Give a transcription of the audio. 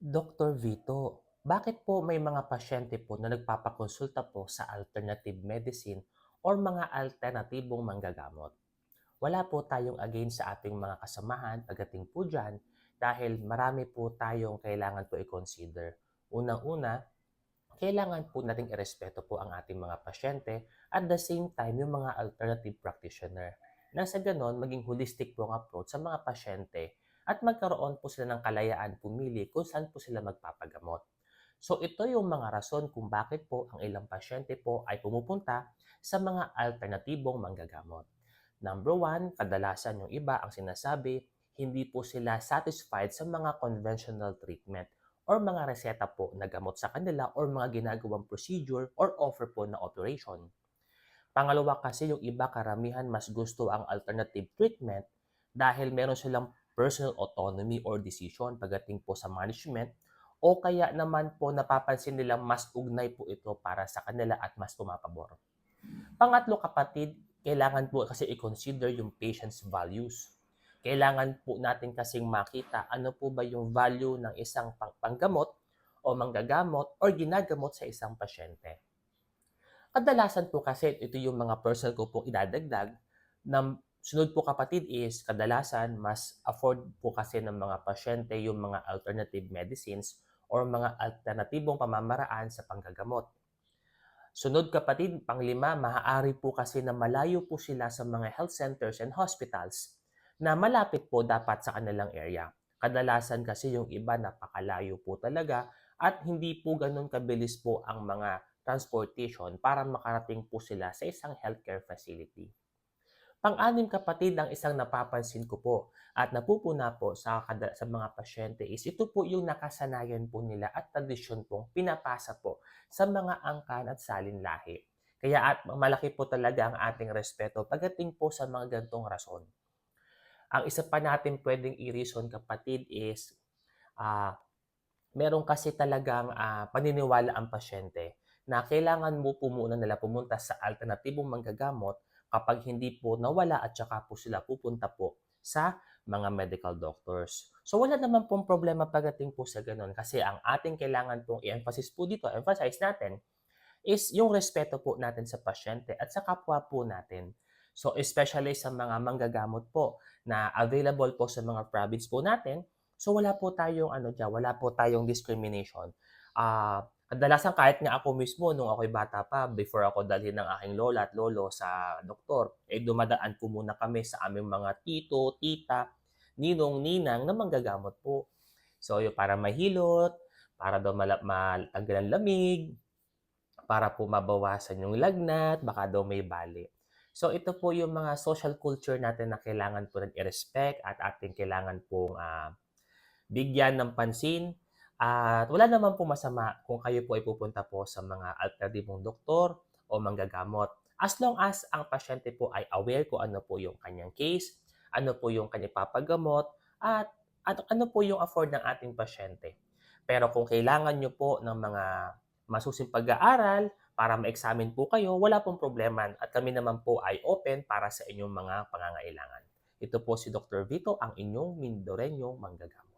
Dr. Vito, bakit po may mga pasyente po na nagpapakonsulta po sa alternative medicine or mga alternatibong manggagamot? Wala po tayong against sa ating mga kasamahan pagdating po dyan dahil marami po tayong kailangan po i-consider. Unang-una, kailangan po nating irespeto po ang ating mga pasyente at the same time yung mga alternative practitioner. Na sa ganon, maging holistic po ang approach sa mga pasyente at magkaroon po sila ng kalayaan pumili kung saan po sila magpapagamot. So ito yung mga rason kung bakit po ang ilang pasyente po ay pumupunta sa mga alternatibong manggagamot. Number one, kadalasan yung iba ang sinasabi, hindi po sila satisfied sa mga conventional treatment or mga reseta po na gamot sa kanila or mga ginagawang procedure or offer po na operation. Pangalawa kasi yung iba karamihan mas gusto ang alternative treatment dahil meron silang personal autonomy or decision pagdating po sa management o kaya naman po napapansin nilang mas ugnay po ito para sa kanila at mas pumapabor. Pangatlo kapatid, kailangan po kasi i-consider yung patient's values. Kailangan po natin kasing makita ano po ba yung value ng isang pang- panggamot o manggagamot or ginagamot sa isang pasyente. Kadalasan po kasi ito yung mga personal ko pong idadagdag na sunod po kapatid is kadalasan mas afford po kasi ng mga pasyente yung mga alternative medicines or mga alternatibong pamamaraan sa panggagamot. Sunod kapatid, panglima, maaari po kasi na malayo po sila sa mga health centers and hospitals na malapit po dapat sa kanilang area. Kadalasan kasi yung iba napakalayo po talaga at hindi po ganun kabilis po ang mga transportation para makarating po sila sa isang healthcare facility. Pang-anim kapatid, ang isang napapansin ko po at napupuna po sa, sa mga pasyente is ito po yung nakasanayan po nila at tradisyon pong pinapasa po sa mga angkan at salin lahi. Kaya at malaki po talaga ang ating respeto pagdating po sa mga gantong rason. Ang isa pa natin pwedeng i-reason kapatid is ah meron kasi talagang ah, paniniwala ang pasyente na kailangan mo po muna nila pumunta sa alternatibong manggagamot kapag hindi po nawala at saka po sila pupunta po sa mga medical doctors. So wala naman pong problema pagdating po sa ganun kasi ang ating kailangan pong i-emphasize po dito, emphasize natin, is yung respeto po natin sa pasyente at sa kapwa po natin. So especially sa mga manggagamot po na available po sa mga province po natin, so wala po tayong ano diyan, wala po tayong discrimination. Ah, kadalasan kahit nga ako mismo nung ako'y bata pa, before ako dalhin ng aking lola at lolo sa doktor, eh dumadaan po muna kami sa aming mga tito, tita, ninong, ninang na manggagamot po. So yung para mahilot, para daw matanggal ang lamig, para po mabawasan yung lagnat, baka daw may bali. So ito po yung mga social culture natin na kailangan po rin i-respect at ating kailangan pong ah, bigyan ng pansin. At wala naman po masama kung kayo po ay pupunta po sa mga alternatibong doktor o manggagamot. As long as ang pasyente po ay aware kung ano po yung kanyang case, ano po yung kanyang papagamot, at, at ano po yung afford ng ating pasyente. Pero kung kailangan nyo po ng mga masusing pag-aaral para ma-examine po kayo, wala pong problema at kami naman po ay open para sa inyong mga pangangailangan. Ito po si Dr. Vito, ang inyong Mindoreño Manggagamot.